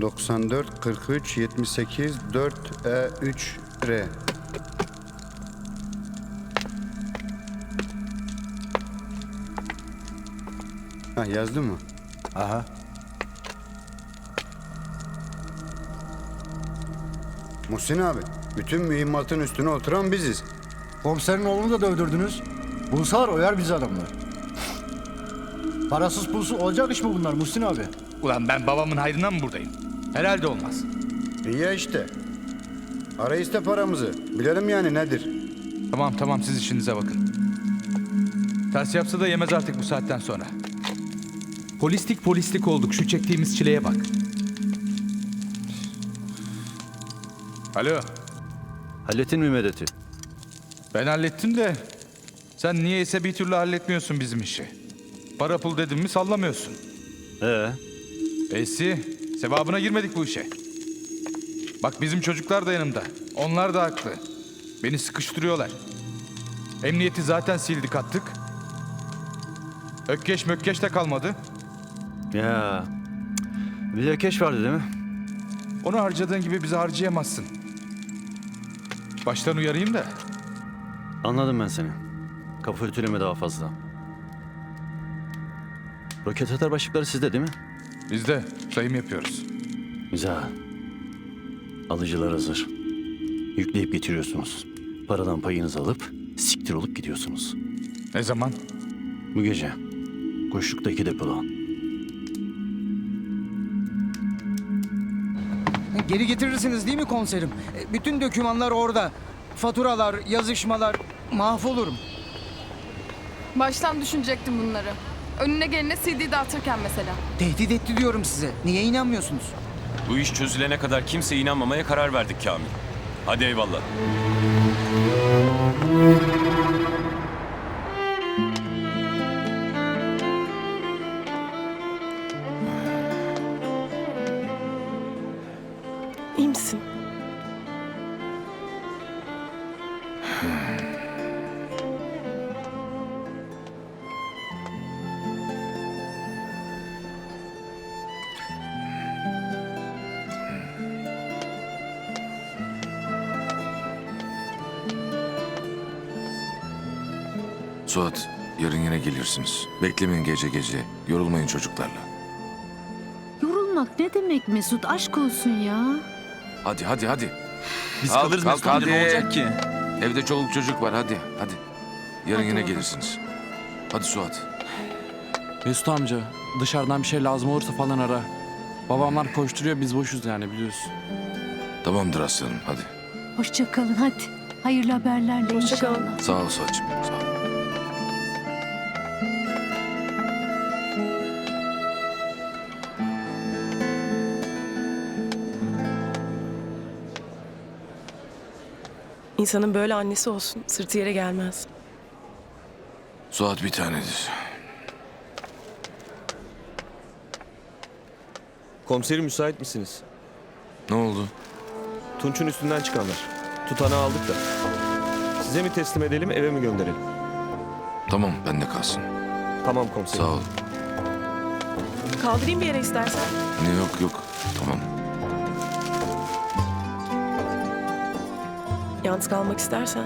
94 43 78 4 E 3 R. Ha yazdın mı? Aha. Muhsin abi, bütün mühimmatın üstüne oturan biziz. Komiserin oğlunu da dövdürdünüz. Bulsalar oyar bizi adamlar. Parasız pulsuz olacak iş mi bunlar Muhsin abi? Ulan ben babamın hayrına mı buradayım? Herhalde olmaz. İyi ya işte. Ara iste paramızı. Bilelim yani nedir? Tamam tamam siz işinize bakın. Ters yapsa da yemez artık bu saatten sonra. Polislik polislik olduk. Şu çektiğimiz çileye bak. Alo. Hallettin mi Medet'i? Ben hallettim de sen niyeyse bir türlü halletmiyorsun bizim işi. Para pul dedim mi sallamıyorsun. Ee, Esi, sevabına girmedik bu işe. Bak bizim çocuklar da yanımda. Onlar da haklı. Beni sıkıştırıyorlar. Emniyeti zaten sildik attık. Ökkeş mökkeş de kalmadı. ya. Bir de keş vardı değil mi? Onu harcadığın gibi bizi harcayamazsın. Baştan uyarayım da. Anladım ben seni. Kafa ütüleme daha fazla. Roket atar başlıkları sizde değil mi? Biz de sayım yapıyoruz. Güzel. Alıcılar hazır. Yükleyip getiriyorsunuz. Paradan payınızı alıp siktir olup gidiyorsunuz. Ne zaman? Bu gece. Kuşlukta iki depoda. Geri getirirsiniz değil mi komiserim? E, Bütün dokümanlar orada. Faturalar, yazışmalar mahvolurum. Baştan düşünecektim bunları. Önüne gelene CD dağıtırken mesela. Tehdit etti diyorum size. Niye inanmıyorsunuz? Bu iş çözülene kadar kimseye inanmamaya karar verdik Kamil. Hadi eyvallah. İyi misin? Suat, yarın yine gelirsiniz. Beklemeyin gece gece. Yorulmayın çocuklarla. Yorulmak ne demek Mesut? Aşk olsun ya. Hadi hadi hadi. Biz Kalk, kalırız kalk, Mesut amca, ne hadi. olacak ki? Evde çoluk çocuk var hadi hadi. Yarın Hadi yine oğlum. gelirsiniz. Hadi Suat. Mesut amca dışarıdan bir şey lazım olursa falan ara. Babamlar koşturuyor biz boşuz yani biliyorsun. Tamamdır aslanım hadi. Hoşça kalın hadi. Hayırlı haberlerle Hoşça kalın. inşallah. Sağ ol Suat'cığım sağ ol. İnsanın böyle annesi olsun. Sırtı yere gelmez. Suat bir tanedir. Komiserim müsait misiniz? Ne oldu? Tunç'un üstünden çıkanlar. Tutanağı aldık da. Size mi teslim edelim eve mi gönderelim? Tamam bende kalsın. Tamam komiserim. Sağ ol. Kaldırayım bir yere istersen. Ne yok yok. Tamam. Yalnız kalmak istersen.